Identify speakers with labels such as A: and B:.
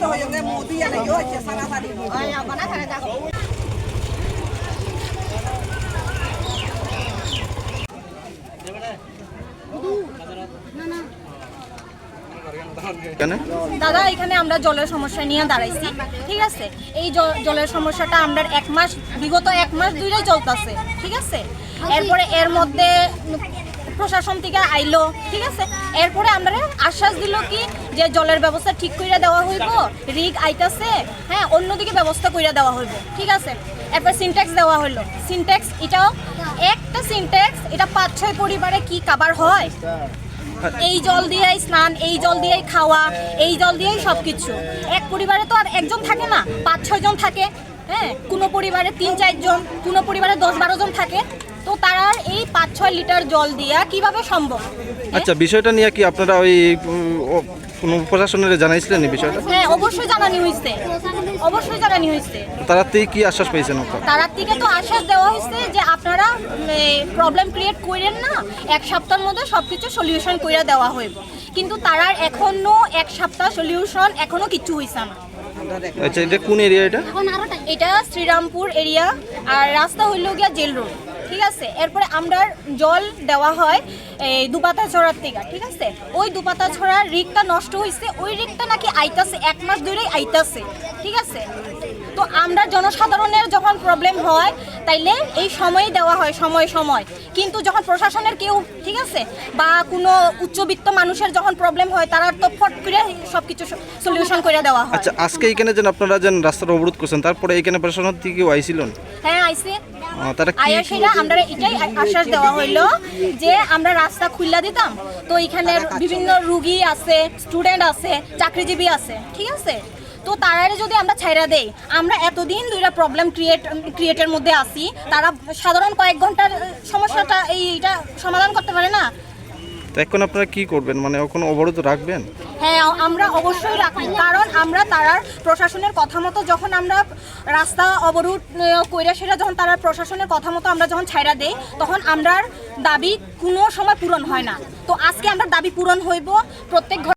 A: তো গেছে মোদি আর হচ্ছে সারাসারি
B: কেন?
C: দাদা এখানে আমরা জলের সমস্যা নিয়ে দাঁড়াইছি ঠিক আছে? এই জলের সমস্যাটা আমরা এক মাস বিগত এক মাস দুইটাই চলতেছে ঠিক আছে? এরপরে এর মধ্যে প্রশাসন থেকে আইলো ঠিক আছে? এরপরে আমরা আশ্বাস দিল কি যে জলের ব্যবস্থা ঠিক করে দেওয়া হইব, রিগ আইতাছে হ্যাঁ অন্যদিকে ব্যবস্থা করে দেওয়া হইব, ঠিক আছে? এরপর সিনটেক্স দেওয়া হলো সিনটেক্স এটাও একটা সিনটেক্স এটা পাঁচ ছয় পরিবারে কি কাবার হয়? এই জল দিয়েই স্নান, এই জল দিয়েই খাওয়া, এই জল দিয়েই সব কিছু এক পরিবারে তো আর একজন থাকে না, পাঁচ ছয় জন থাকে। হ্যাঁ কোনো পরিবারে তিন চারজন কোনো পরিবারে দশ বারো জন থাকে তো তারা এই পাঁচ ছয় লিটার জল দিয়া কীভাবে সম্ভব? হ্যাঁ?
B: আচ্ছা বিষয়টা নিয়ে কি আপনারা ওই কোনো প্রশাসনের জানাইছিলেন এই বিষয়টা?
C: হ্যাঁ অবশ্যই জানানি হয়েছে অবশ্যই জানানি হয়েছে
B: তারা থেকে কি আশ্বাস পেয়েছেন আপনারা?
C: তারার থেকে তো আশ্বাস দেওয়া হয়েছে যে আপনারা প্রবলেম ক্রিয়েট করেন না এক সপ্তাহের মধ্যে সব কিছু সলিউশন করে দেওয়া হইব। কিন্তু তারার এখনও এক সপ্তাহ সলিউশন এখনও কিছু হয়েছে না।
B: আচ্ছা এটা কোন এরিয়া এটা?
C: এটা শ্রীরামপুর এরিয়া আর রাস্তা হইল গিয়া জেল রোড ঠিক আছে? এরপরে আমরা জল দেওয়া হয় এই দুপাতা ছড়ার থেকে ঠিক আছে? ওই দুপাতা ছড়ার রিকটা নষ্ট হয়েছে ওই রিকটা নাকি আইতাছে এক মাস ধরেই আইতাছে ঠিক আছে? তো আমরা জনসাধারণের যখন প্রবলেম হয় তাইলে এই সময় দেওয়া হয় সময় সময়। কিন্তু যখন প্রশাসনের কেউ ঠিক আছে? বা কোনো উচ্চবিত্ত মানুষের যখন প্রবলেম হয় তারা তো ফট করে সব কিছু সলিউশন করে দেওয়া হয়।
B: আচ্ছা আজকে এখানে যেন আপনারা যেন রাস্তাটা অবরোধ করছেন তারপরে এখানে প্রশাসন থেকে কেউ আইছিলেন
C: হ্যাঁ
B: আহ, তারা
C: আয়াসীরা আমরা এটাই আশ্বাস দেওয়া হইল যে আমরা রাস্তা খুললা দিতাম। তো এখানে বিভিন্ন রুগী আছে স্টুডেন্ট আছে চাকরিজীবী আছে ঠিক আছে? তো তারারে যদি আমরা ছাইরা দেই আমরা এতদিন দুইটা প্রবলেম ক্রিয়েট ক্রিয়েটের মধ্যে আসি তারা সাধারণ কয়েক ঘণ্টার সমস্যাটা এইটা সমাধান করতে পারে না।
B: তো এখন আপনারা কি করবেন? মানে এখন অবরোধ রাখবেন?
C: হ্যাঁ আমরা অবশ্যই রাখব কারণ আমরা তারার প্রশাসনের কথা মতো যখন আমরা রাস্তা অবরোধ কইরা সেটা যখন তারা প্রশাসনের কথা মতো আমরা যখন ছাইরা দেই তখন আমরার দাবি কোনো সময় পূরণ হয় না। তো আজকে আমরা দাবি পূরণ হইব প্রত্যেক ঘর